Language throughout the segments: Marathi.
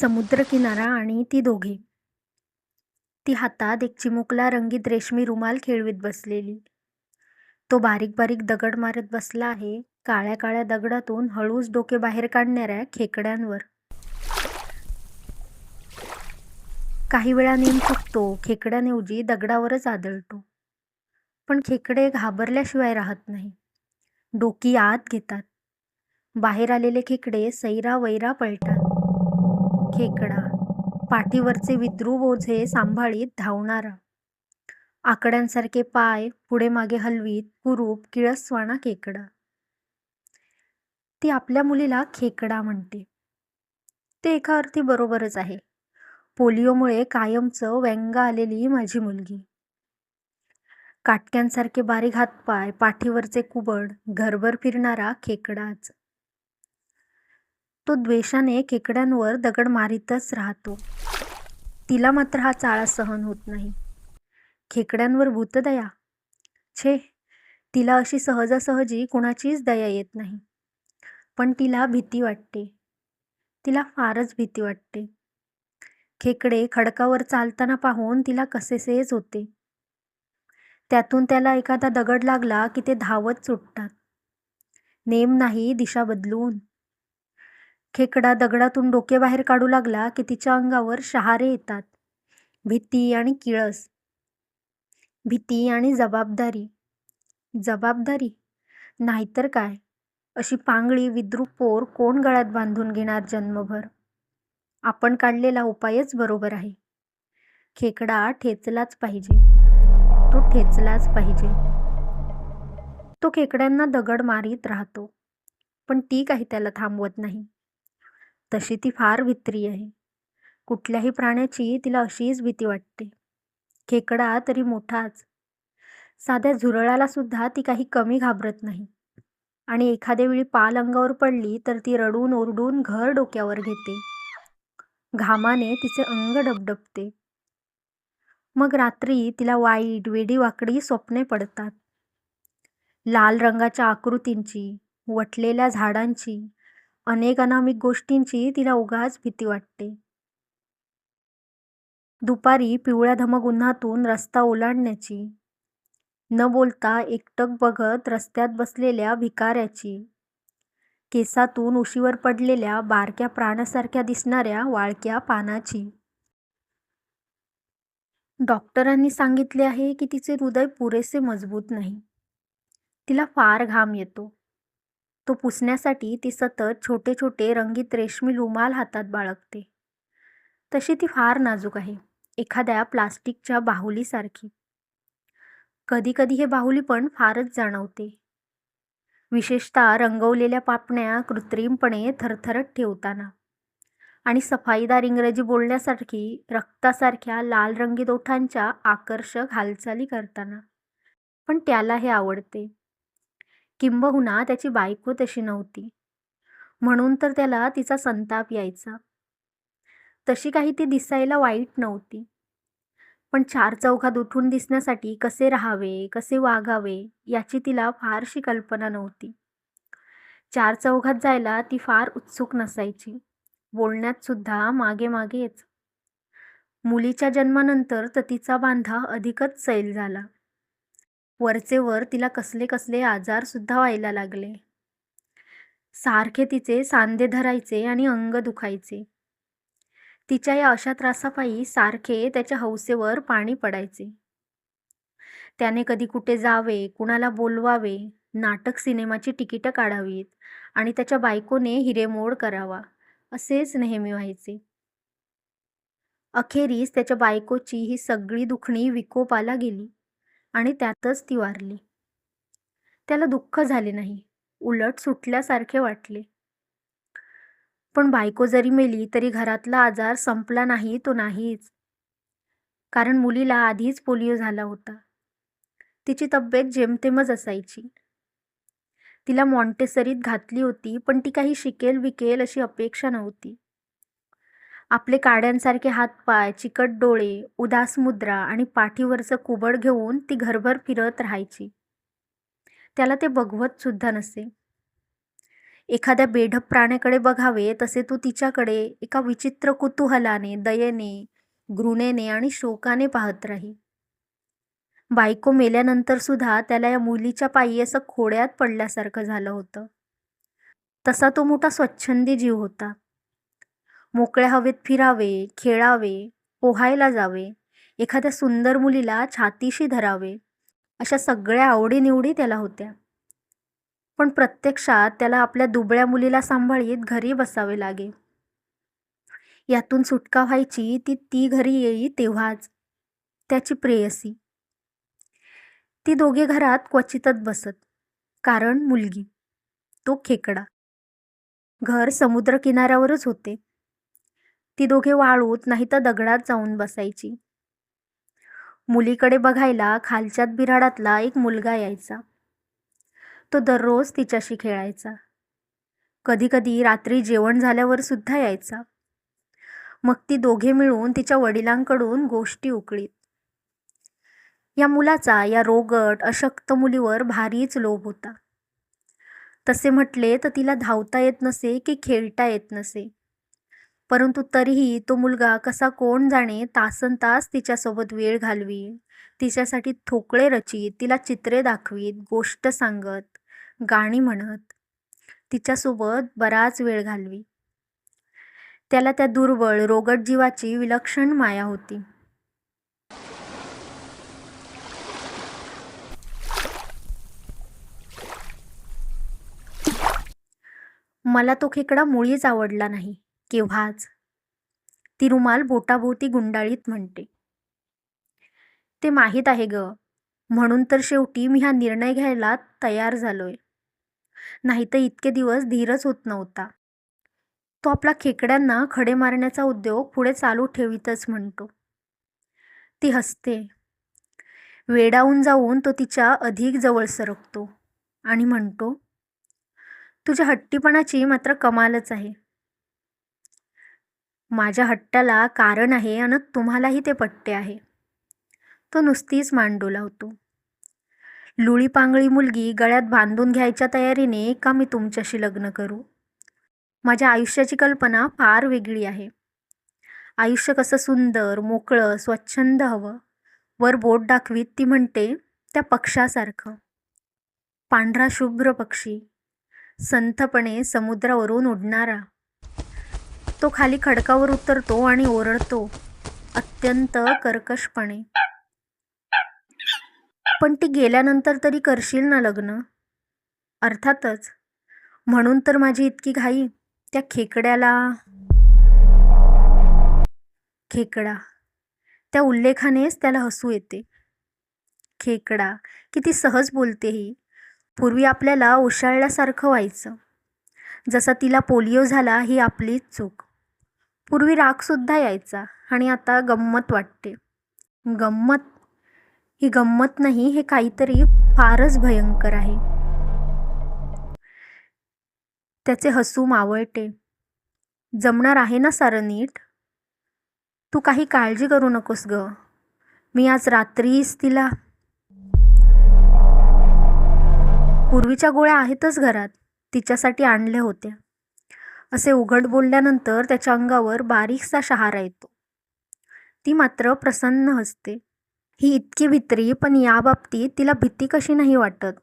समुद्रकिनारा आणि ती दोघे. ती हातात एक चिमुकला रंगीत रेशमी रुमाल खेळवीत बसलेली. तो बारीक बारीक दगड मारत बसला आहे काळ्या काळ्या दगडातून हळूच डोके बाहेर काढणाऱ्या खेकड्यांवर. काही वेळा नेम चुकतो खेकड्यांऐवजी दगडावरच आदळतो. पण खेकडे घाबरल्याशिवाय राहत नाही. डोकी आत घेतात. बाहेर आलेले खेकडे सैरा वैरा पळतात. खेकडा, पाठीवरचे विद्रूप ओझे सांभाळीत धावणारा. आकड्यांसारखे पाय पुढे मागे हलवीत कुरूप किळसवाणा खेकडा. ती आपल्या मुलीला खेकडा म्हणते. ते एका अर्थी बरोबरच आहे. पोलिओमुळे कायमचं व्यंग आलेली माझी मुलगी. काटक्यांसारखे बारीक हातपाय, पाठीवरचे कुबड, घरभर फिरणारा खेकडाच. तो द्वेषाने खेकड्यांवर दगड मारीतच राहतो. तिला मात्र हा चाळा सहन होत नाही. खेकड्यांवर भूतदया? छे, तिला अशी सहजासहजी कुणाचीच दया येत नाही. पण तिला भीती वाटते. तिला फारच भीती वाटते. खेकडे खडकावर चालताना पाहून तिला कसेसेच होते. त्यातून त्याला एखादा दगड लागला की ते धावत सुटतात. नेम नाही दिशा बदलून. खेकडा दगडातून डोके बाहेर काढू लागला की तिच्या अंगावर शहारे येतात. भीती आणि किळस. भीती आणि जबाबदारी. जबाबदारी? नाहीतर काय, अशी पांगळी विद्रूप पोर कोण गळ्यात बांधून घेणार जन्मभर? आपण काढलेला उपायच बरोबर आहे. खेकडा ठेचलाच पाहिजे. तो ठेचलाच पाहिजे. तो खेकड्यांना दगड मारीत राहतो. पण ती काही त्याला थांबवत नाही. तशी ती फार भित्री आहे. कुठल्याही प्राण्याची तिला अशीच भीती वाटते. खेकडा तरी मोठाच. साध्या झुरळाला सुद्धा ती काही कमी घाबरत नाही. आणि एखाद्या वेळी पाल अंगावर पडली तर ती रडून ओरडून घर डोक्यावर घेते. घामाने तिचे अंग डबडबते. मग रात्री तिला वाईट वेडीवाकडी स्वप्ने पडतात. लाल रंगाच्या आकृतींची, वटलेल्या झाडांची, अनेक अनामिक गोष्टींची तिला उगाच भीती वाटते. दुपारी पिवळ्या धमक उन्हातून रस्ता ओलांडण्याची, न बोलता एकटक बघत रस्त्यात बसलेल्या भिकाऱ्याची, केसातून उशीवर पडलेल्या बारक्या प्राण्यासारख्या दिसणाऱ्या वाळक्या पानाची. डॉक्टरांनी सांगितले आहे की तिचे हृदय पुरेसे मजबूत नाही. तिला फार घाम येतो. तो पुसण्यासाठी ती सतत छोटे छोटे रंगीत रेशमी रुमाल हातात बाळगते. तशी ती फार नाजूक आहे. एखाद्या प्लास्टिकच्या बाहुलीसारखी. कधी कधी हे बाहुलीपण फारच जाणवते. विशेषतः रंगवलेल्या पापण्या कृत्रिमपणे थरथरत ठेवताना. आणि सफाईदार इंग्रजी बोलण्यासारखी रक्तासारख्या लाल रंगीत ओठांच्या आकर्षक हालचाली करताना. पण त्याला हे आवडते. किंबहुना त्याची बायको तशी नव्हती. म्हणून तर त्याला तिचा संताप यायचा. तशी काही ती दिसायला वाईट नव्हती. पण चार चौघात उठून दिसण्यासाठी कसे राहावे, कसे वागावे याची तिला फारशी कल्पना नव्हती. चार चौघात जायला ती फार उत्सुक नसायची. बोलण्यात सुद्धा मागे मागेच. मुलीच्या जन्मानंतर तर तिचा बांधा अधिकच सैल झाला. वरचेवर तिला कसले कसले आजार सुद्धा व्हायला लागले. सारखे तिचे सांधे धरायचे आणि अंग दुखायचे. तिच्या या अशा त्रासापायी सारखे त्याच्या हौसेवर पाणी पडायचे. त्याने कधी कुठे जावे, कुणाला बोलवावे, नाटक सिनेमाची तिकीटं काढावीत आणि त्याच्या बायकोने हिरेमोड करावा, असेच नेहमी व्हायचे. अखेरीस त्याच्या बायकोची ही सगळी दुखणी विकोपाला गेली आणि त्यातच ती वारली. त्याला दुःख झाले नाही, उलट सुटल्यासारखे वाटले. पण बायको जरी मेली तरी घरातला आजार संपला नाही तो नाहीच. कारण मुलीला आधीच पोलिओ झाला होता. तिची तब्येत जेमतेमच असायची. तिला मॉन्टेसरीत घातली होती पण ती काही शिकेल विकेल अशी अपेक्षा नव्हती. आपले काड्यांसारखे हातपाय, चिकट डोळे, उदास मुद्रा आणि पाठीवरचं कुबड घेऊन ती घरभर फिरत राहायची. त्याला ते बघवत सुद्धा नसे. एखाद्या बेढप प्राण्याकडे बघावे तसे तो तिच्याकडे एका विचित्र कुतूहलाने दयेने घृणेने आणि शोकाने पाहत राही बायको मेल्यानंतर सुद्धा त्याला या मुलीच्या पायी असं खोड्यात पडल्यासारखं झालं होतं तसा तो मोठा स्वच्छंदी जीव होता मोकळ्या हवेत फिरावे खेळावे पोहायला जावे एखाद्या सुंदर मुलीला छातीशी धरावे अशा सगळ्या आवडीनिवडी त्याला होत्या. पण प्रत्यक्षात त्याला आपल्या दुबळ्या मुलीला सांभाळीत घरी बसावे लागे. यातून सुटका व्हायची ती ती घरी येई तेव्हाच त्याची प्रेयसी. ती दोघे घरात क्वचितच बसत कारण मुलगी तो खेकडा. घर समुद्रकिनाऱ्यावरच होते. ती दोघे वाळूत नाही तर दगडात जाऊन बसायची. मुलीकडे बघायला खालच्यात बिराडातला एक मुलगा यायचा. तो दररोज तिच्याशी खेळायचा. कधीकधी रात्री जेवण झाल्यावर सुद्धा यायचा. मग ती दोघे मिळून तिच्या वडिलांकडून गोष्टी उकळीत. या मुलाचा या रोगट अशक्त मुलीवर भारीच लोभ होता. तसे म्हटले तर तिला धावता येत नसे की खेळता येत नसे? परंतु तरीही तो मुलगा कसा कोण जाणे तासन तास तिच्यासोबत वेळ घालवी. तिच्यासाठी थोकळे रचित तिला चित्रे दाखवीत गोष्ट सांगत गाणी म्हणत. तिच्यासोबत बराच वेळ घालवी. त्याला त्या दुर्बळ रोगट जीवाची विलक्षण माया होती. मला तो खेकडा मुळीच आवडला नाही. केव्हाच? ती रुमाल बोटाभोवती गुंडाळीत म्हणते. ते माहीत आहे ग. म्हणून तर शेवटी मी हा निर्णय घ्यायला तयार झालोय. नाही तर इतके दिवस धीरच होत नव्हता. तो आपला खेकड्यांना खडे मारण्याचा उद्योग पुढे चालू ठेवीतच म्हणतो. ती हसते. वेडावून जाऊन तो तिच्या अधिक जवळ सरकतो आणि म्हणतो तुझ्या हट्टीपणाची मात्र कमालच आहे. माझ्या हट्टाला कारण आहे आणि तुम्हालाही ते पट्टे आहे. तो नुसतीच मान डोलावतो लुळी पांगळी मुलगी गळ्यात बांधून घ्यायच्या तयारीने का मी तुमच्याशी लग्न करू? माझ्या आयुष्याची कल्पना फार वेगळी आहे. आयुष्य कसं सुंदर मोकळं स्वच्छंद हवं. वर बोट दाखवीत ती म्हणते त्या पक्षासारखं. पांढरा शुभ्र पक्षी संथपणे समुद्रावरून उडणारा. तो खाली खडकावर उतरतो आणि ओरडतो अत्यंत कर्कशपणे. पण ती गेल्यानंतर तरी करशील ना लग्न? अर्थातच. म्हणून तर माझी इतकी घाई त्या खेकड्याला. खेकडा. त्या उल्लेखानेच त्याला हसू येते. खेकडा किती सहज बोलते ही. पूर्वी आपल्याला ओशाळल्यासारखं व्हायचं. जसा तिला पोलिओ झाला ही आपलीच चूक. पूर्वी रागसुद्धा यायचा आणि आता गंमत वाटते. गंमत? ही गंमत नाही हे काहीतरी फारच भयंकर आहे. त्याचे हसू मावळते. जमणार आहे ना सारं नीट? तू काही काळजी करू नकोस ग. मी आज रात्रीच तिला पूर्वीच्या गोळ्या आहेतच घरात. तिच्यासाठी आणल्या होत्या. असे उघड बोलल्यानंतर त्याच्या अंगावर बारीकसा शहारा येतो. ती मात्र प्रसन्न असते ही इतकी भित्री पण याबाबतीत तिला भीती कशी नाही वाटत?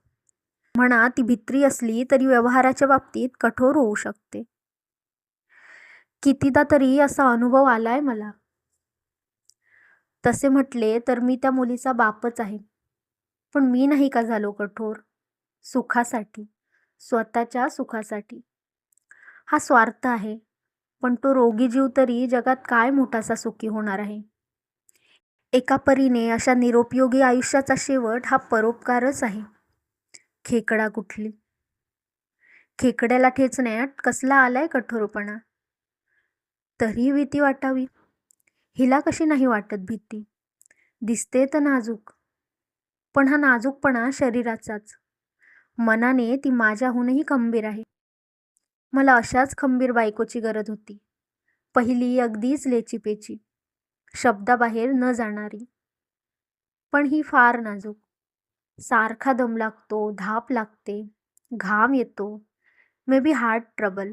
म्हणा ती भित्री असली तरी व्यवहाराच्या बाबतीत कठोर होऊ शकते. कितीदा तरी असा अनुभव आलाय मला. तसे म्हटले तर मी त्या मुलीचा बापच आहे. पण मी नाही का झालो कठोर? सुखासाठी. स्वतःच्या सुखासाठी. हा स्वार्थ आहे. पण तो रोगी जीव तरी जगात काय मोठासा सुखी होणार आहे? एका परीने अशा निरोपयोगी आयुष्याचा शेवट हा परोपकारच आहे. खेकडा कुठली? खेकड्याला ठेचण्यात कसला आलाय कठोरपणा? तरी भीती वाटावी. हिला कशी नाही वाटत भीती? दिसते तर नाजूक. पण हा नाजूकपणा शरीराचाच. मनाने ती माझ्याहूनही खंबीर आहे. मला अशाच खंबीर बायकोची गरज होती. पहिली अगदीच लेचीपेची. शब्दाबाहेर न जाणारी. पण ही फार नाजूक. सारखा दम लागतो धाप लागते घाम येतो. May be heart trouble.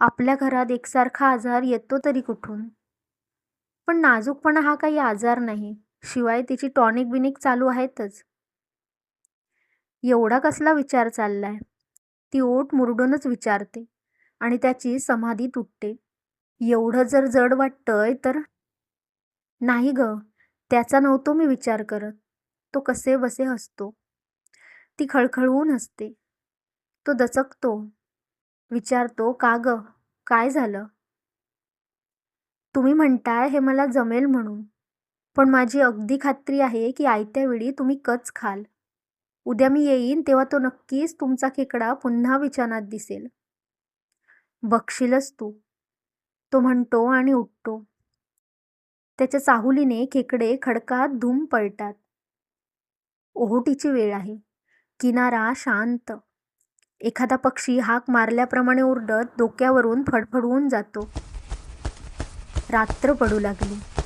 आपल्या घरात एकसारखा आजार येतो तरी कुठून? पण नाजूकपणा हा काही आजार नाही शिवाय तिची टॉनिक बिनिक चालू आहेतच. एवढा कसला विचार चाललाय? ती ओट मुरडूनच विचारते आणि त्याची समाधी तुटते. एवढं जर जड वाटतंय तर? नाही ग त्याचा नव्हतो मी विचार करत. तो कसे बसे हसतो. ती खळखळवून हसते. तो दचकतो. विचारतो का ग? काय झालं? तुम्ही म्हणताय हे मला जमेल म्हणून. पण माझी अगदी खात्री आहे की आयत्या वेळी तुम्ही कच खाल. उद्या मी येईन तेव्हा तो नक्कीच तुमचा खेकडा पुन्हा विचानात दिसेल. बघशीलच तू. तो म्हणतो आणि उठतो. त्याच्या चाहुलीने खेकडे खडकात धूम पळतात. ओहोटीची वेळ आहे. किनारा शांत. एखादा पक्षी हाक मारल्याप्रमाणे ओरडत डोक्यावरून फडफडून जातो. रात्र पडू लागली.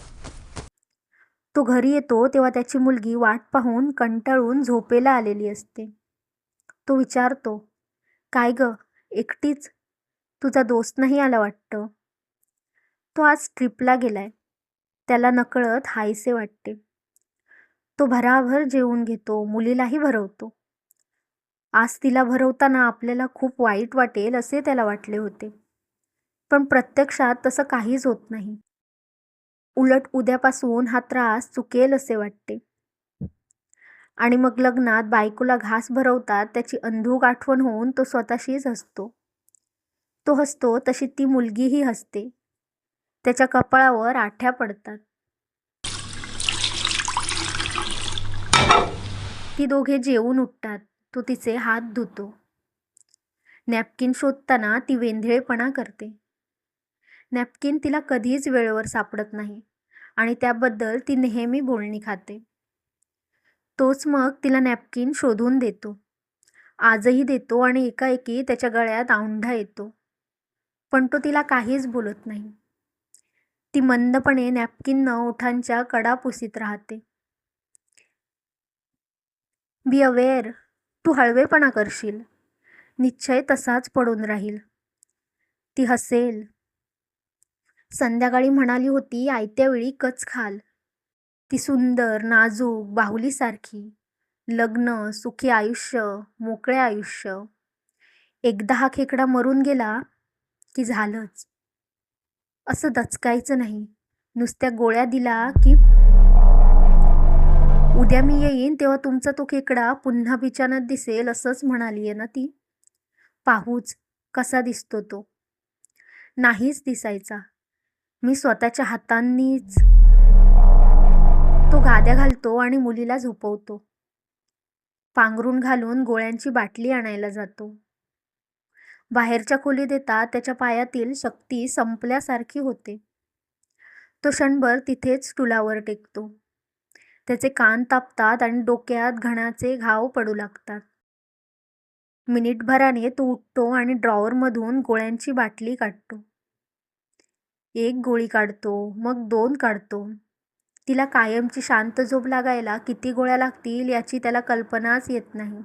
तो घरी येतो तेव्हा त्याची मुलगी वाट पाहून कंटाळून झोपेला आलेली असते. तो विचारतो काय ग एकटीच? तुझा दोस्त नाही आला वाटतं? तो आज ट्रिपला गेलाय. त्याला नकळत हायसे वाटते. तो भराभर जेवून घेतो मुलीलाही भरवतो. आज तिला भरवताना आपल्याला खूप वाईट वाटेल असे त्याला वाटले होते. पण प्रत्यक्षात तसं काहीच होत नाही. उलट उद्यापासून हा त्रास चुकेल असे वाटते. आणि मग लग्नात बायकोला घास भरवतात त्याची अंधूक आठवण होऊन तो स्वतःशीच हसतो. तो हसतो तशी ती मुलगीही हसते. त्याच्या कपाळावर आठ्या पडतात. ती दोघे जेवून उठतात. तो तिचे हात धुतो. नॅपकिन शोधताना ती वेंधळेपणा करते. नॅपकिन तिला कधीच वेळेवर सापडत नाही आणि त्याबद्दल ती नेहमी बोलणी खाते. तोच मग तिला नॅपकिन शोधून देतो. आजही देतो आणि एकाएकी त्याच्या गळ्यात औंढा येतो. पण तो तिला काहीच बोलत नाही. ती मंदपणे नॅपकिननं ओठांच्या कडा पुसीत राहते. बी अवेअर तू हळवेपणा करशील. निश्चय तसाच पडून राहील. ती हसेल संध्याकाळी म्हणाली होती आयत्या वेळी कच खाल. ती सुंदर नाजूक बाहुलीसारखी. लग्न सुखी आयुष्य मोकळे आयुष्य. एकदा हा खेकडा मरून गेला की झालंच. असं दचकायचं नाही. नुसत्या गोळ्या दिला की उद्या मी येईन तेव्हा तुमचा तो खेकडा पुन्हा बिचानात दिसेल असंच म्हणाली आहे ना ती. पाहूच कसा दिसतो तो. नाहीच दिसायचा. मी स्वतःच्या हातांनीच तो गाद्या घालतो आणि मुलीला झोपवतो. पांघरून घालून गोळ्यांची बाटली आणायला जातो. बाहेरच्या खोलीत येता त्याच्या पायातील शक्ती संपल्यासारखी होते. तो क्षणभर तिथेच टुलावर टेकतो. त्याचे कान तापतात आणि डोक्यात घणाचे घाव पडू लागतात. मिनिटभराने तो उठतो आणि ड्रॉवरमधून गोळ्यांची बाटली काढतो. एक गोळी काढतो मग दोन काढतो. तिला कायमची शांत झोप लागायला किती गोळ्या लागतील याची त्याला कल्पनाच येत नाही.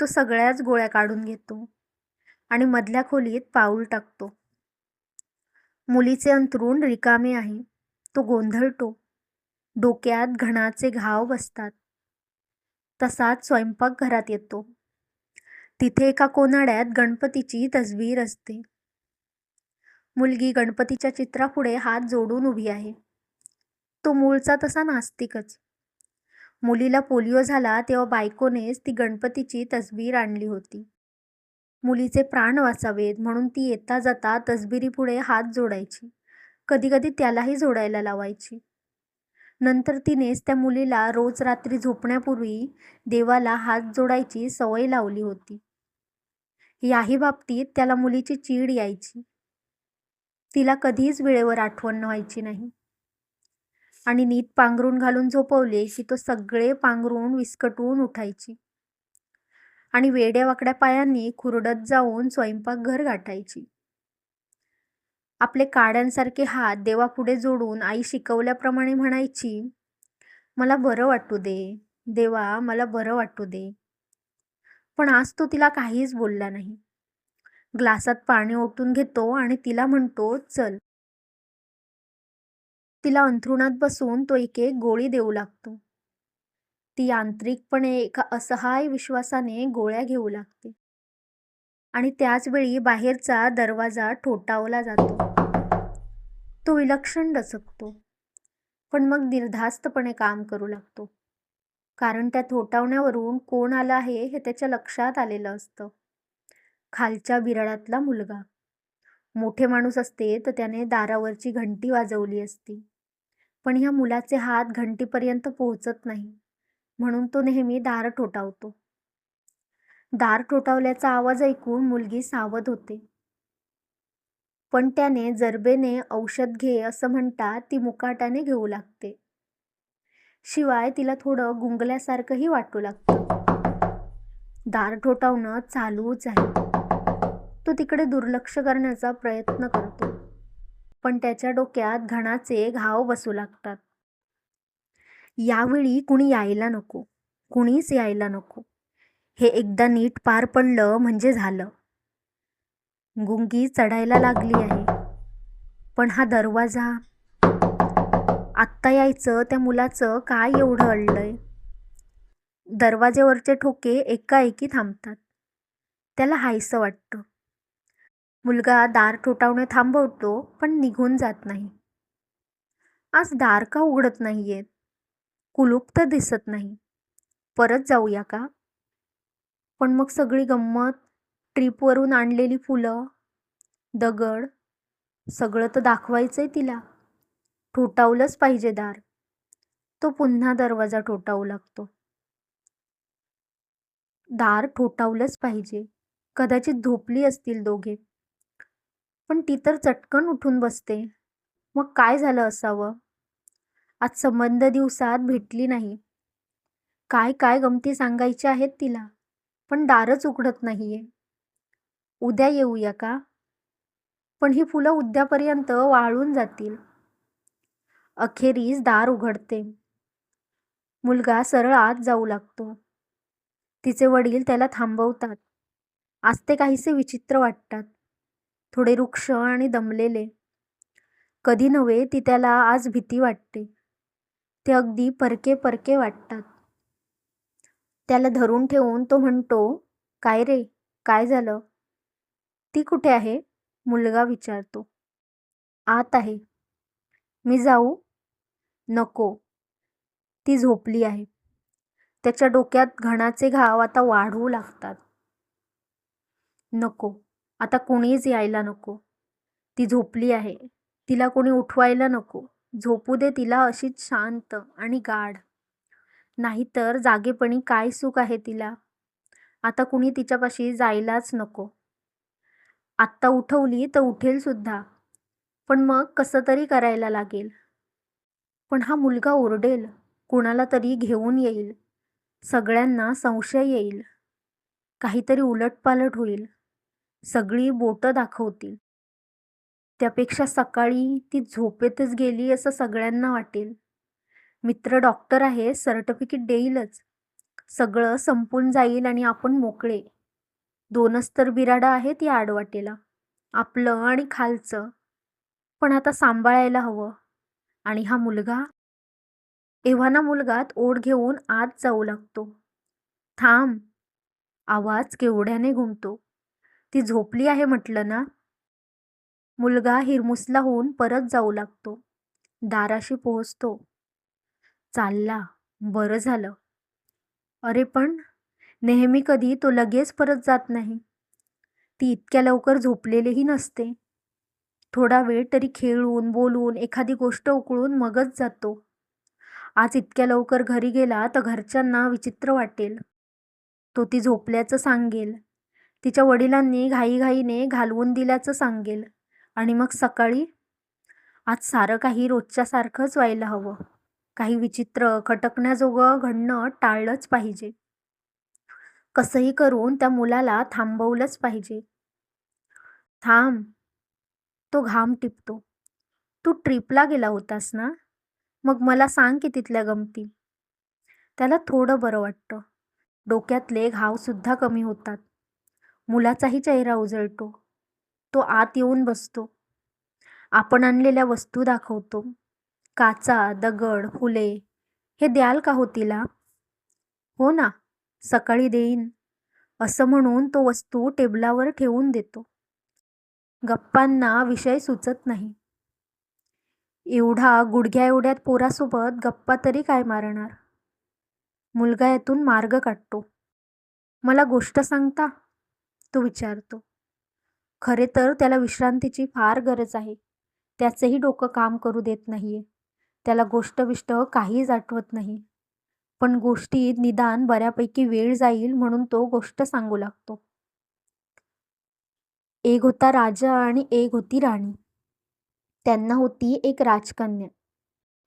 तो सगळ्याच गोळ्या काढून घेतो आणि मधल्या खोलीत पाऊल टाकतो. मुलीचे अंथरूण रिकामे आहे. तो गोंधळतो. डोक्यात घणाचे घाव बसतात. तसाच स्वयंपाकघरात येतो. तिथे एका कोनाड्यात गणपतीची तस्वीर असते. मुलगी गणपतीच्या चित्रापुढे हात जोडून उभी आहे. तो मूळचा तसा नास्तिकच. मुलीला पोलिओ झाला तेव्हा बायकोनेच ती गणपतीची तसबीर आणली होती. मुलीचे प्राण वाचावेत म्हणून ती येता जाता तसबिरीपुढे हात जोडायची. कधीकधी त्यालाही जोडायला लावायची. नंतर तिनेच त्या मुलीला रोज रात्री झोपण्यापूर्वी देवाला हात जोडायची सवय लावली होती. याही बाबतीत त्याला मुलीची चीड यायची. तिला कधीच वेळेवर आठवण व्हायची नाही. आणि नीट पांघरून घालून झोपवले की तो सगळे पांघरून विस्कटून उठायची. आणि वेड्या वाकड्या पायांनी खुरडत जाऊन स्वयंपाकघर गाठायची. आपले काड्यांसारखे हात देवापुढे जोडून आई शिकवल्याप्रमाणे म्हणायची मला बरं वाटू दे देवा मला बरं वाटू दे. पण आज तो तिला काहीच बोलला नाही. ग्लासात पाणी ओतून घेतो आणि तिला म्हणतो चल. तिला अंथरुणात बसून तो एक एक गोळी देऊ लागतो. ती आंतरिकपणे एका असहाय विश्वासाने गोळ्या घेऊ लागते. आणि त्याच वेळी बाहेरचा दरवाजा ठोठावला जातो. तो विलक्षण डचकतो. पण मग निर्धास्तपणे काम करू लागतो. कारण त्या थोटावण्यावरून कोण आलं आहे हे त्याच्या लक्षात आलेलं असतं. खालच्या बिराडातला मुलगा. मोठे माणूस असते तर त्याने दारावरची घंटी वाजवली असती. पण ह्या मुलाचे हात घंटीपर्यंत पोहोचत नाही म्हणून तो नेहमी दार ठोठावतो. दार ठोठावल्याचा आवाज ऐकून मुलगी सावध होते. पण त्याने जरबेने औषध घे असं म्हणता ती मुकाटाने घेऊ लागते. शिवाय तिला थोडं गुंगल्यासारखंही वाटू लागतं. दार ठोठावणं चालूच आहे. तो तिकडे दुर्लक्ष करण्याचा प्रयत्न करतो. पण त्याच्या डोक्यात घणाचे घाव बसू लागतात. यावेळी कुणी यायला नको. कुणीच यायला नको. हे एकदा नीट पार पडलं म्हणजे झालं. गुंगी चढायला लागली आहे. पण हा दरवाजा? आत्ता यायचं त्या मुलाचं काय एवढं अडलंय? दरवाजेवरचे ठोके एकाएकी थांबतात. त्याला हायसं वाटतं. मुलगा दार ठोठावणे थांबवतो पण निघून जात नाही. आज दार का उघडत नाहीयेत कुलूप तर दिसत नाही. परत जाऊया का? पण मग सगळी गंमत ट्रीपवरून आणलेली फुलं दगड सगळं तर दाखवायचंय तिला. ठोठावलंच पाहिजे दार. तो पुन्हा दरवाजा ठोठावू लागतो. दार ठोठावलंच पाहिजे. कदाचित झोपली असतील दोघे. पण ती तर चटकन उठून बसते. मग काय झालं असावं? आज संबंध दिवसात भेटली नाही. काय काय गमती सांगायच्या आहेत तिला पण दारच उघडत नाहीये. उद्या येऊया का? पण ही फुलं उद्यापर्यंत वाळून जातील. अखेरीस दार उघडते. मुलगा सरळ आत जाऊ लागतो. तिचे वडील त्याला थांबवतात. आज ते काहीसे विचित्र वाटतात. थोडे वृक्ष आणि दमलेले. कधी नव्हे ती त्याला आज भीती वाटते. ते अगदी परके परके वाटतात. त्याला धरून ठेवून तो म्हणतो काय रे? काय झालं? ती कुठे आहे? मुलगा विचारतो. आत आहे. मी जाऊ? नको. ती झोपली आहे. त्याच्या डोक्यात घणाचे घाव आता वाढवू लागतात. नको. आता कोणीच यायला नको. ती झोपली आहे. तिला कोणी उठवायला नको. झोपू दे तिला अशीच शांत आणि गाढ. नाहीतर जागेपणी काय सुख आहे तिला? आता कुणी तिच्यापाशी जायलाच नको. आत्ता उठवली तर उठेल सुद्धा. पण मग कसं तरी करायला लागेल. पण हा मुलगा ओरडेल. कुणाला तरी घेऊन येईल. सगळ्यांना संशय येईल. काहीतरी उलटपालट होईल. सगळी बोटं दाखवतील. त्यापेक्षा सकाळी ती झोपेतच गेली असं सगळ्यांना वाटेल. मित्र डॉक्टर आहे सर्टिफिकेट देईलच. सगळं संपून जाईल आणि आपण मोकळे. दोनच तर बिराडं आहेत या आडवाटेला. आपलं आणि खालचं. पण आता सांभाळायला हवं. आणि हा मुलगा? एव्हाना मुलगात ओढ घेऊन आत जाऊ लागतो. थांब. आवाज केवढ्याने घुमतो. ती झोपली आहे म्हटलं ना? मुलगा हिरमुसला होऊन परत जाऊ लागतो. दाराशी पोहोचतो. चालला. बरं झालं. अरे पण नेहमी कधी तो लगेच परत जात नाही. ती इतक्या लवकर झोपलेलीही नसते. थोडा वेळ तरी खेळून बोलून एखादी गोष्ट उकळून मगच जातो. आज इतक्या लवकर घरी गेला तर घरच्यांना विचित्र वाटेल. तो ती झोपल्याचं सांगेल. तिच्या वडिलांनी घाईघाईने घालवून दिल्याचं सांगेल. आणि मग सकाळी आज सारं काही रोजच्यासारखंच व्हायला हवं. काही विचित्र खटकण्याजोगं घडणं टाळलंच पाहिजे. कसंही करून त्या मुलाला थांबवलंच पाहिजे. थांब. तो घाम टिपतो. तू ट्रिपला गेला होतास ना? मग मला सांग की तिथल्या गमती. त्याला थोडं बरं वाटतं. डोक्यातले घावसुद्धा कमी होतात. मुलाचाही चेहरा उजळतो. तो आत येऊन बसतो. आपण आणलेल्या वस्तू दाखवतो. काचा दगड फुले हे द्याल का हो तिला? हो ना सकाळी देईन. असं म्हणून तो वस्तू टेबलावर ठेवून देतो. गप्पांना विषय सुचत नाही. एवढा गुडघ्या एवढ्यात पोरासोबत गप्पा तरी काय मारणार? मुलगा यातून मार्ग काढतो. मला गोष्ट सांगता? तो विचारतो. खरे तर त्याला विश्रांतीची फार गरज आहे. त्याचंही डोकं काम करू देत नाहीये. त्याला गोष्टविष्ट काहीच आठवत नाही. पण गोष्टीत निदान बऱ्यापैकी वेळ जाईल म्हणून तो गोष्ट सांगू लागतो. एक होता राजा आणि एक होती राणी. त्यांना होती एक राजकन्या.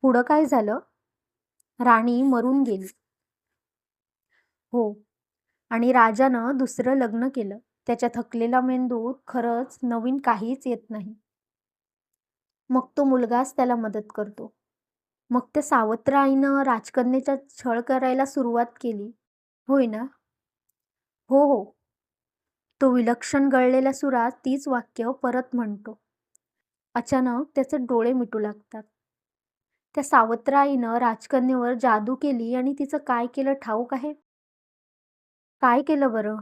पुढं काय झालं? राणी मरून गेली. हो. आणि राजानं दुसरं लग्न केलं. त्याच्या थकलेला मेंदू खरंच नवीन काहीच येत नाही. मग तो मुलगाच त्याला मदत करतो. मग त्या सावत्र आईनं राजकन्याचा छळ करायला सुरुवात केली. होय ना? हो हो. तो विलक्षण गळलेल्या सुरात तीच वाक्य परत म्हणतो. अचानक त्याचे डोळे मिटू लागतात. त्या सावत्र आईनं राजकन्येवर जादू केली आणि तिचं काय केलं ठाऊक आहे? काय केलं बरं?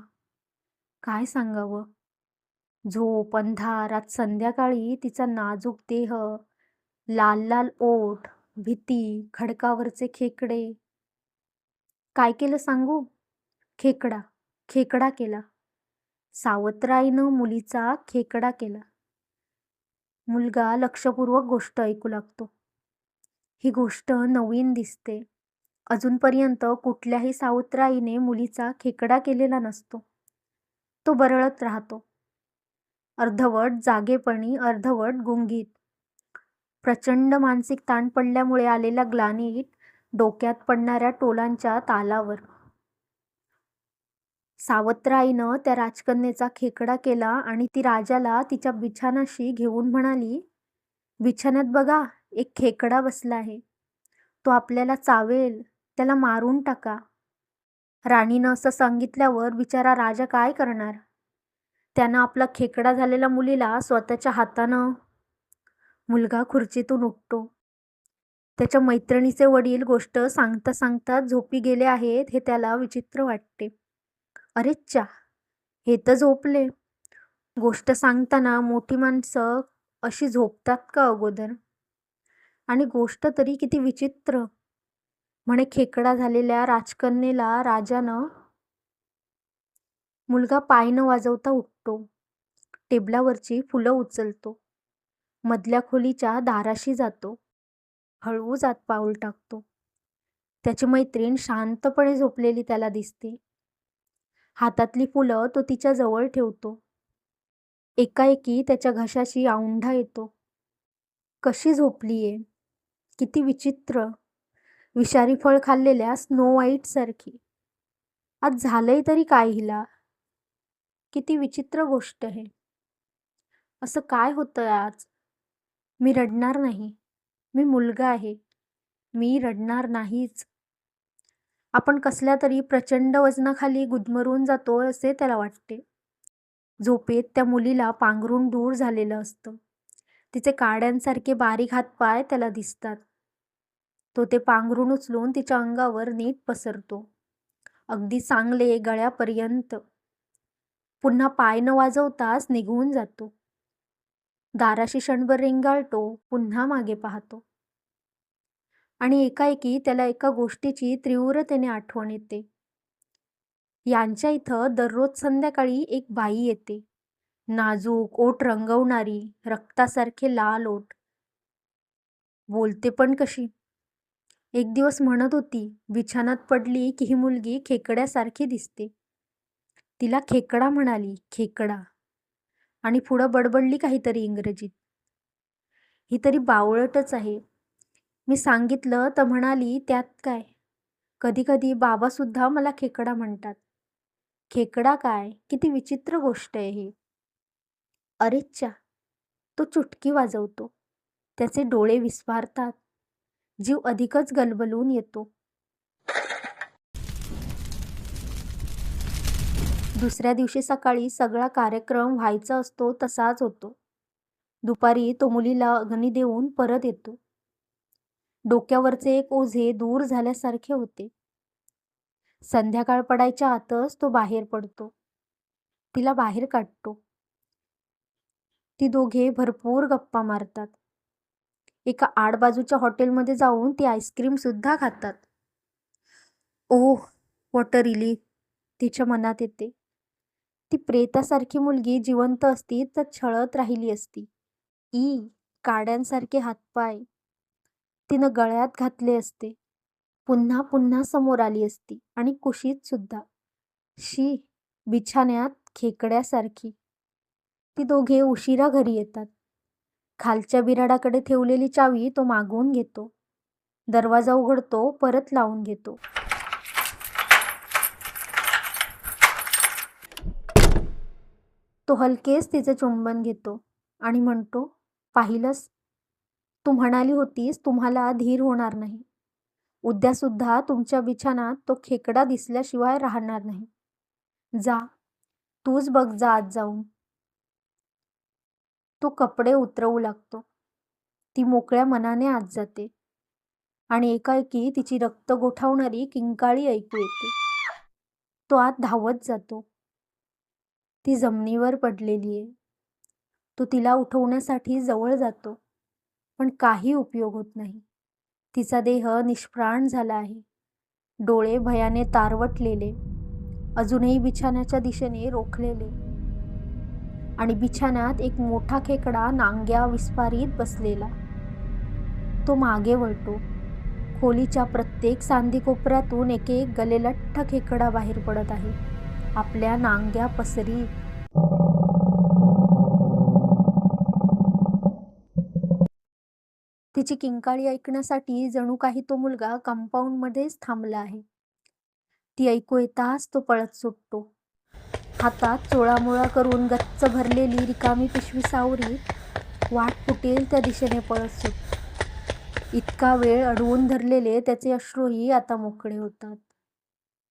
काय सांगावं? झोप अंधार आज संध्याकाळी तिचा नाजूक देह लाल लाल ओठ भीती खडकावरचे खेकडे. काय केलं सांगू? खेकडा खेकडा केला. सावत्राईनं मुलीचा खेकडा केला. मुलगा लक्षपूर्वक गोष्ट ऐकू लागतो. ही गोष्ट नवीन दिसते. अजूनपर्यंत कुठल्याही सावत्राईने मुलीचा खेकडा केलेला नसतो. तो बरळत राहतो. अर्धवट जागेपणी अर्धवट गुंगीत. प्रचंड मानसिक ताण पडल्यामुळे आलेला ग्लानीट डोक्यात पडणाऱ्या टोलांच्या तालावर. सावत्राईनं त्या राजकन्येचा खेकडा केला आणि ती राजाला तिच्या बिछानाशी घेऊन म्हणाली बिछाण्यात बघा एक खेकडा बसला आहे. तो आपल्याला चावेल त्याला मारून टाका. राणीनं असं सांगितल्यावर बिचारा राजा काय करणार? त्यानं आपला खेकडा झालेल्या मुलीला स्वतःच्या हातानं मुलगा खुर्चीतून उठतो. त्याच्या मैत्रिणीचे वडील गोष्ट सांगता सांगता झोपी गेले आहेत हे त्याला विचित्र वाटते. अरे चा हे तर झोपले. गोष्ट सांगताना मोठी माणसं अशी झोपतात का अगोदर? आणि गोष्ट तरी किती विचित्र. म्हणे खेकडा झालेल्या राजकन्येला राजानं मुलगा पाय न वाजवता उठतो. टेबलावरची फुलं उचलतो. मधल्या खोलीच्या दाराशी जातो. हळू जात पाऊल टाकतो. त्याची मैत्रीण शांतपणे झोपलेली त्याला दिसते. हातातली फुलं तो तिच्या जवळ ठेवतो. एकाएकी त्याच्या घशाशी औंढा येतो. कशी झोपलीये? किती विचित्र! विषारी फळ खाल्लेल्या स्नो व्हाईट सारखी. आज झालंय तरी काय हिला? किती विचित्र गोष्ट आहे. असं काय होतं आज? मी रडणार नाही. मी मुलगा आहे. मी रडणार नाहीच. आपण कसल्या तरी प्रचंड वजनाखाली गुदमरून जातो असे त्याला वाटते. झोपेत त्या मुलीला पांघरून दूर झालेलं असतं. तिचे काड्यांसारखे बारीक हातपाय त्याला दिसतात. तो ते पांघरून उचलून तिच्या अंगावर नीट पसरतो. अगदी चांगले गळ्यापर्यंत. पुन्हा पाय न वाजवताच निघून जातो. दाराशी क्षणभर रेंगाळतो पुन्हा मागे पाहतो. आणि एकाएकी त्याला एका गोष्टीची तीव्रतेने आठवण येते. यांच्या इथं दररोज संध्याकाळी एक बाई येते. नाजूक ओठ रंगवणारी रक्तासारखे लाल ओट बोलते पण कशी? एक दिवस म्हणत होती बिछानात पडली की ही मुलगी खेकड्यासारखी दिसते. तिला खेकडा म्हणाली खेकडा. आणि पुढं बडबडली काहीतरी इंग्रजीत. ही तरी बावळटच आहे. मी सांगितलं तर म्हणाली त्यात काय? कधीकधी बाबासुद्धा मला खेकडा म्हणतात. खेकडा काय? किती विचित्र गोष्ट आहे ही. अरेच्चा तो चुटकी वाजवतो. त्याचे डोळे विस्फारतात जीव अधिकच गलबलून येतो दुसऱ्या दिवशी सकाळी सगळा कार्यक्रम व्हायचा असतो तसाच होतो. दुपारी तो मुलीला अग्नी देऊन परत येतो. डोक्यावरचे एक ओझे दूर झाल्यासारखे होते. संध्याकाळ पडायच्या आतच तो बाहेर पडतो. तिला बाहेर काढतो. ती दोघे भरपूर गप्पा मारतात. एका आडबाजूच्या हॉटेलमध्ये जाऊन ती आईस्क्रीम सुद्धा खातात. ओह वॉटर रिलीफ तिच्या मनात येते. ती प्रेतासारखी मुलगी जिवंत असती तर छळत राहिली असती. ई काड्यांसारखे हातपाय तिनं गळ्यात घातले असते. पुन्हा पुन्हा समोर आली असती आणि कुशीत सुद्धा. शी बिछाण्यात खेकड्यासारखी. ती दोघे उशिरा घरी येतात. खालच्या बिराडाकडे ठेवलेली चावी तो मागवून घेतो. दरवाजा उघडतो परत लावून घेतो. तो हलकेच तिचे चुंबन घेतो आणि म्हणतो पाहिलंस तू म्हणाली होतीस तुम्हाला धीर होणार नाही. उद्यासुद्धा तुमच्या बिछानात तो खेकडा दिसल्याशिवाय राहणार नाही. जा तूच बघ जा आत जाऊन. तो कपडे उतरवू लागतो. ती मोकळ्या मनाने आत जाते आणि एकाएकी तिची रक्त गोठावणारी किंकाळी ऐकू येते. तो आत धावत जातो. ती जमिनीवर पडलेली आहे तो तिला उठवण्यासाठी जवळ जातो. पण काही उपयोग होत नाही. तिचा देह निष्प्राण झाला आहे. डोळे भयाने तारवटलेले. अजूनही बिछाण्याच्या दिशेने रोखलेले. आणि बिछाण्यात एक मोठा खेकडा नांग्या विस्फारीत बसलेला. तो मागे वळतो. खोलीच्या प्रत्येक सांधी कोपऱ्यातून एकेक गलेलठ्ठ खेकडा बाहेर पडत आहे. आपल्या नांग्या पसरी तिची किंकाळी ऐकण्यासाठी जणू काही तो मुलगा कंपाऊंडमध्येच थांबला आहे. ती ऐकू येताच तो पळत सुटतो. हातात चोळामोळा करून गच्च भरलेली रिकामी पिशवी सावरी वाट फुटेल त्या दिशेने पळत सुटतो. इतका वेळ अडवून धरलेले त्याचे अश्रूही आता मोकळे होतात.